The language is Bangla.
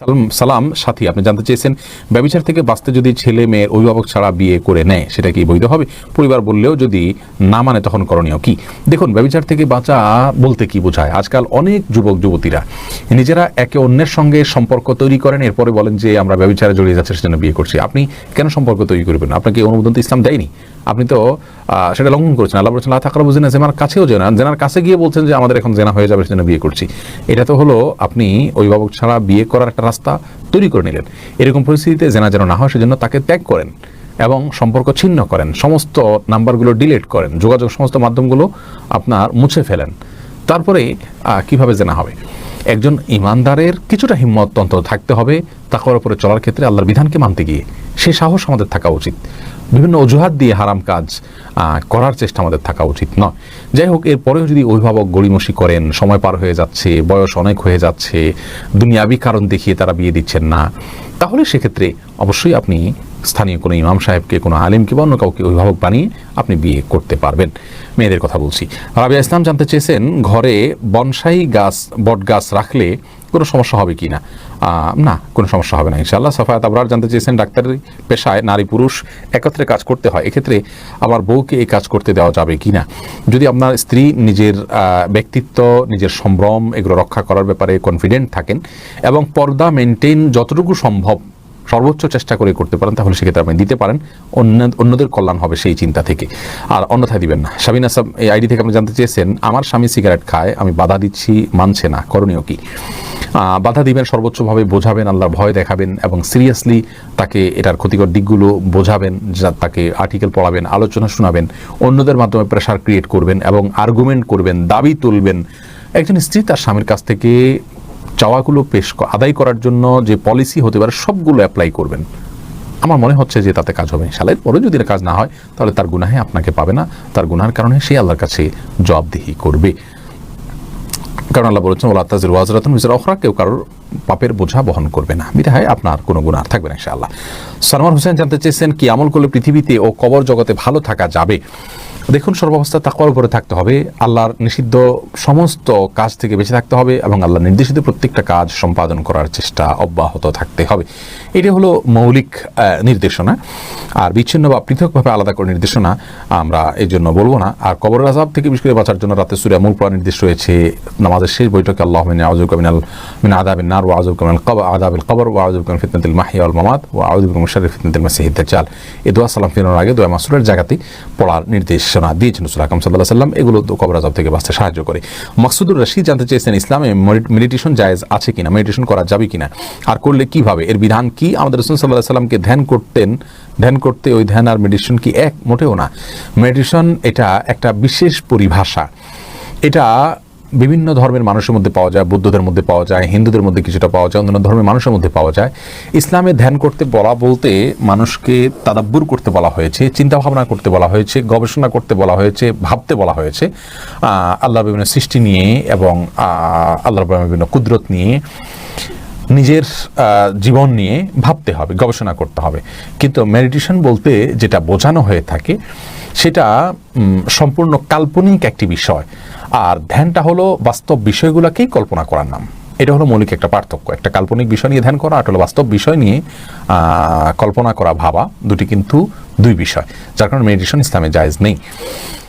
সালাম সালাম সাথী, আপনি জানতে চেয়েছেন, ব্যবচার থেকে বাঁচতে যদি ছেলে মেয়ের অভিভাবক ছাড়া বিয়ে করে নেয়, সেটা কি বৈধ হবে? পরিবার বললেও যদি না মানে তখন করণীয় কি? দেখুন, ব্যবচার থেকে বাঁচা বলতে কি বোঝায়? আজকাল অনেক যুবক, যুবতীরা নিজেরা একে অন্যের সঙ্গে সম্পর্ক তৈরি করেন, এরপরে বলেন যে আমরা ব্যবচারে জড়িয়ে যাচ্ছে, সেজন্য বিয়ে করছি। আপনি কেন সম্পর্ক তৈরি করবেন? আপনাকে অনুমোদন তো ইসলাম দেয়নি। আপনি তো সেটা লঙ্ঘন করছেন। আল্লাহ বলছেন আল্লাহ থাকলে বুঝেন জেনার কাছেও জেনা। জেনার কাছে গিয়ে বলছেন যে, আমাদের এখন জেনা হয়ে যাবে, সেজন্য বিয়ে করছি। এটা তো হলো, আপনি অভিভাবক ছাড়া বিয়ে করার একটা রাস্তা তৈরি করে নিলেন। এরকম পরিস্থিতিতে জেনা যেন না হয়, সেজন্য তাকে ত্যাগ করেন এবং সম্পর্ক ছিন্ন করেন। সমস্ত নাম্বারগুলো ডিলিট করেন। যোগাযোগ সমস্ত মাধ্যমগুলো আপনার মুছে ফেলেন। তারপরে কীভাবে জেনা হবে? একজন ইমানদারের কিছুটা হিম্মত অন্তত থাকতে হবে তাকওয়ার উপরে চলার ক্ষেত্রে আল্লাহর বিধানকে মানতে গিয়ে। সে সাহস আমাদের থাকা উচিত। বিভিন্ন অজুহাত দিয়ে হারাম কাজ করার চেষ্টা আমাদের থাকা উচিত নয়। যাই হোক, এরপরেও যদি অভিভাবক গড়িমসি করেন, সময় পার হয়ে যাচ্ছে, বয়স অনেক হয়ে যাচ্ছে, দুনিয়াবি কারণ দেখিয়ে তারা বিয়ে দিচ্ছেন না, তাহলে সেক্ষেত্রে অবশ্যই আপনি স্থানীয় কোনো ইমাম সাহেবকে, কোনো আলিমকে বা অন্য কাউকে অভিভাবক বানিয়ে আপনি বিয়ে করতে পারবেন। মেয়েদের কথা বলছি। রাবিয়া ইসলাম জানতে চেয়েছেন, ঘরে বনসাই গাছ, বট গাছ রাখলে কোনো সমস্যা হবে কি না? না, কোনো সমস্যা হবে না, ইনশাআল্লাহ। সাফায়াত আবরার জানতে চেয়েছেন, ডাক্তারি পেশায় নারী পুরুষ একত্রে কাজ করতে হয়, এক্ষেত্রে আমার বউকে এই কাজ করতে দেওয়া যাবে কি না? যদি আপনার স্ত্রী নিজের ব্যক্তিত্ব, নিজের সম্ভ্রম এগুলো রক্ষা করার ব্যাপারে কনফিডেন্ট থাকেন এবং পর্দা মেনটেন যতটুকু সম্ভব সর্বোচ্চ চেষ্টা করে করতে পারেন, তাহলে সেক্ষেত্রে আপনি দিতে পারেন। অন্য, অন্যদের কল্যাণ হবে সেই চিন্তা থেকে। আর অন্যথায় দিবেন না। সাবিনা আসাম এই আইডি থেকে আপনি জানতে চেয়েছেন, আমার স্বামী সিগারেট খায়, আমি বাধা দিচ্ছি, মানছে না, করণীয় কি? বাধা দিবেন, সর্বোচ্চভাবে বোঝাবেন, আল্লাহর ভয় দেখাবেন এবং সিরিয়াসলি তাকে এটার ক্ষতিকর দিকগুলো বোঝাবেন, যা তাকে আর্টিকেল পড়াবেন, আলোচনা শোনাবেন, অন্যদের মাধ্যমে প্রেশার ক্রিয়েট করবেন এবং আর্গুমেন্ট করবেন, দাবি তুলবেন। একজন স্ত্রী তার স্বামীর কাছ থেকে চাওয়াগুলো পেশ আদায় করার জন্য যে পলিসি হতে পারে, সবগুলো অ্যাপ্লাই করবেন। আমার মনে হচ্ছে যে তাতে কাজ হবে সালের পরে যদি কাজ না হয়, তাহলে তার গুনাহে আপনাকে পাবে না। তার গুনার কারণে সে আল্লাহর কাছে জবাবদিহি করবে। কারণ আল্লাহ বলেছেন ওলা তাজির ওয়াজরাতুন মিজার কেউ কারোর পাপের বোঝা বহন করবে না। বিধায় আপনার কোনো গুণার থাকবে না ইনশাআল্লাহ। সালমান হোসেন জানতে চেয়েছেন কি আমল করলে পৃথিবীতে ও কবর জগতে ভালো থাকা যাবে? দেখুন, সর্বাবস্থা তাকওয়ার উপরে থাকতে হবে। আল্লাহর নিষিদ্ধ সমস্ত কাজ থেকে বেঁচে থাকতে হবে এবং আল্লাহ নির্দেশিত প্রত্যেকটা কাজ সম্পাদন করার চেষ্টা অব্যাহত থাকতে হবে। এটি হলো মৌলিক নির্দেশনা। আর বিচ্ছিন্ন বা পৃথকভাবে আলাদা করে নির্দেশনা আমরা এই জন্য বলব না। আর কবর আজাব থেকে বিশেষ করে বাঁচার জন্য রাতে সুরিয়া মূল পড়া নির্দেশ রয়েছে। নামাজের শেষ বৈঠকে আল্লাহ মিন আউযুকা মিনাল, মিন আযাবিন নার ও আউযুকা মিনাল কবর আযাবিল কবর ওয়া আউযুকা মিন ফিতনাতিল মাহইয়া ওয়াল মামাত ওয়া আউযুকা মিন শাররি ফিতনাতিল মাসিহিদ দাজ্জাল। এই দোয়া সালাম ফিরানোর আগে দোয়া মাসুরের জায়গাতে পড়ার নির্দেশনা দিয়েছেন আকরাম সাল্লাহ সাল্লাম। এগুলো কবর আজাব থেকে বাঁচতে সাহায্য করে। মাকসুদুর রশিদ জানতে চেয়েছেন, ইসলামে মেডিটেশন জায়েজ আছে কিনা, মেডিটেশন করা যাবে কিনা, আর করলে কীভাবে? এর বিধান কি? আমাদের রসুল সাল্লাহ সাল্লামকে ধ্যান করতেন, ধ্যান করতে ওই ধ্যান আর মেডিটেশন কি এক? মোটেও না। মেডিটেশন এটা একটা বিশেষ পরিভাষা। এটা বিভিন্ন ধর্মের মানুষের মধ্যে পাওয়া যায় বৌদ্ধদের মধ্যে পাওয়া যায় হিন্দুদের মধ্যে কিছুটা পাওয়া যায় অন্যান্য ধর্মের মানুষের মধ্যে পাওয়া যায়। ইসলামে ধ্যান করতে বলা বলতে মানুষকে তাদাব্বুর করতে বলা হয়েছে চিন্তা ভাবনা করতে বলা হয়েছে গবেষণা করতে বলা হয়েছে ভাবতে বলা হয়েছে। আল্লাহ বিভিন্ন সৃষ্টি নিয়ে এবং আহ, আল্লাহর বিভিন্ন কুদরত নিয়ে নিজের জীবন নিয়ে ভাবতে হবে গবেষণা করতে হবে। কিন্তু মেডিটেশন বলতে যেটা বোঝানো হয়ে থাকে সেটা সম্পূর্ণ কাল্পনিক একটি বিষয়। আর ধ্যানটা হলো বাস্তব বিষয়গুলোকেই কল্পনা করার নাম। এটা হলো মৌলিক একটা পার্থক্য। একটা কাল্পনিক বিষয় নিয়ে ধ্যান করা, আর হলো বাস্তব বিষয় নিয়ে কল্পনা করা, ভাবা, দুটি কিন্তু দুই বিষয়, যার কারণে মেডিটেশন ইসলামে জায়জ নেই।